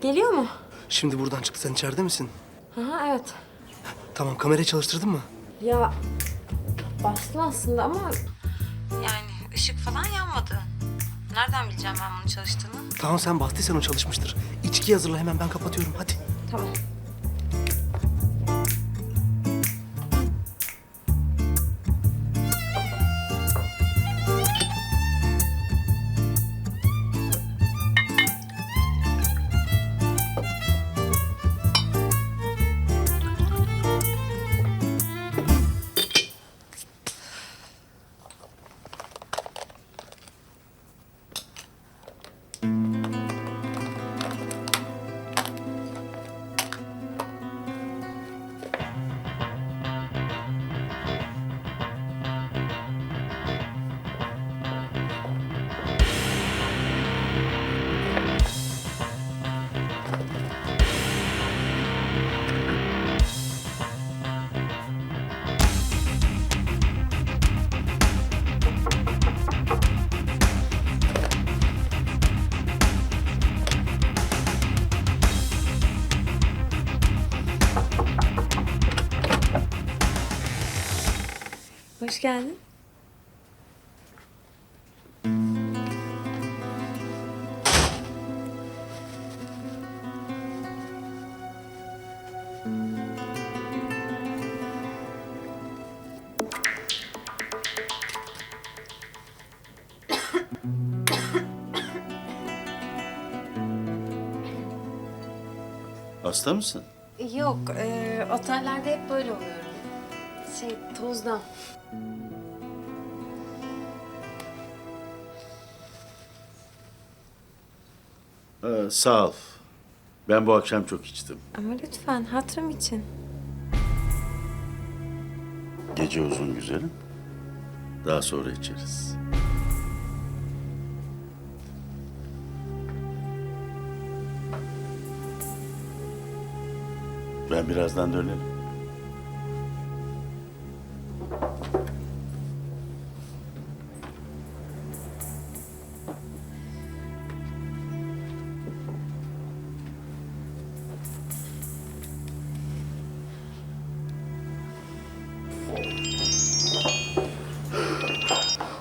Geliyor mu? Şimdi buradan çıktı. Sen içeride misin? Aha evet. Tamam kamerayı çalıştırdın mı? Ya bastım aslında ama... Yani ışık falan yanmadı. Nereden bileceğim ben bunun çalıştığını? Tamam sen bastıysan o çalışmıştır. İçki hazırla hemen ben kapatıyorum hadi. Tamam. Peace. Hoş geldin. Hasta mısın? Yok, e, otellerde hep böyle oluyorum. Şey, tozdan. Ee, sağ ol. Ben bu akşam çok içtim. Ama lütfen, hatırım için. Gece uzun güzelim. Daha sonra içeriz. Ben birazdan dönerim.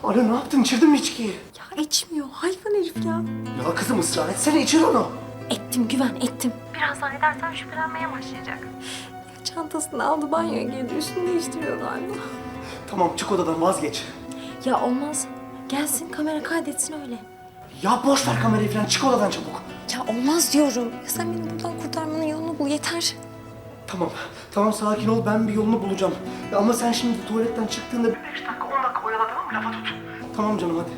Alo ne yaptın? İçirdin mi içkiyi? Ya içmiyor, hayvan herif ya. Ya kızım ısrar etsene içir onu. Ettim güven, ettim. Birazdan edersen şüphelenmeye başlayacak. Ya çantasını aldı banyoya girdi, üstünü değiştiriyor galiba. Tamam çık odadan vazgeç. Ya olmaz. Gelsin kamera kaydetsin öyle. Ya boş ver kamerayı falan çık odadan çabuk. Ya olmaz diyorum. Ya sen beni buradan kurtarmanın yolunu bul yeter. Tamam, tamam sakin ol ben bir yolunu bulacağım. Ya ama sen şimdi tuvaletten çıktığında beş dakika, on dakika oyala tamam mı? Lafa tut. Tamam canım hadi.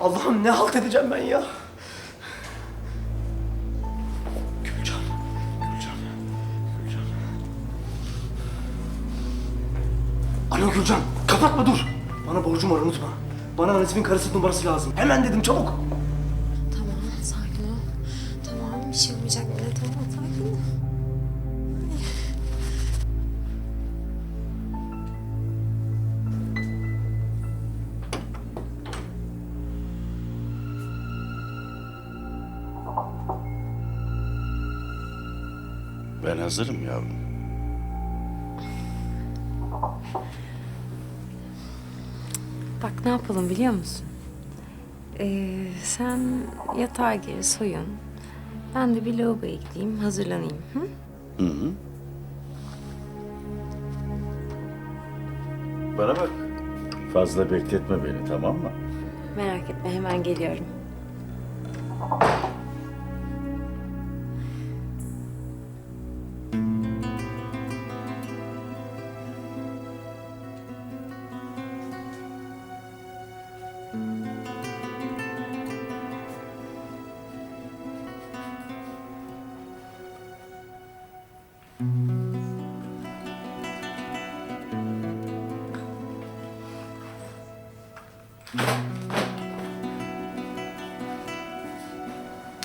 Allah'ım ne halt edeceğim ben ya. Gülcan, Gülcan, Gülcan. Alo Gülcan, kapatma dur. Bana borcum var unutma. Bana Nazif'in karısı numarası lazım. Hemen dedim çabuk. Hazırım yavrum. Bak ne yapalım biliyor musun? Ee, sen yatağa gir soyun. Ben de bir lavaboya gideyim hazırlanayım. Hı? Hı hı. Bana bak. Fazla bekletme beni tamam mı? Merak etme hemen geliyorum.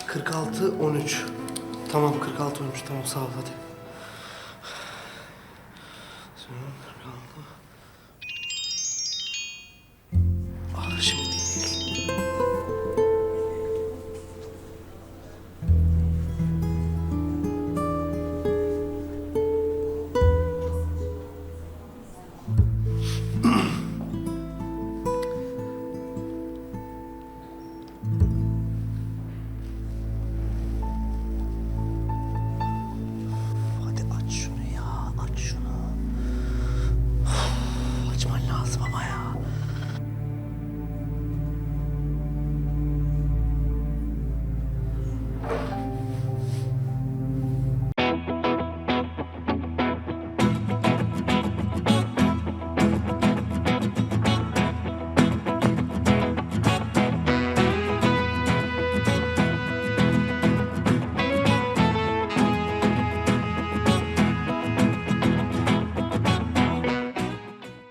46 13. Tamam 46 13 tamam sağ ol hadi.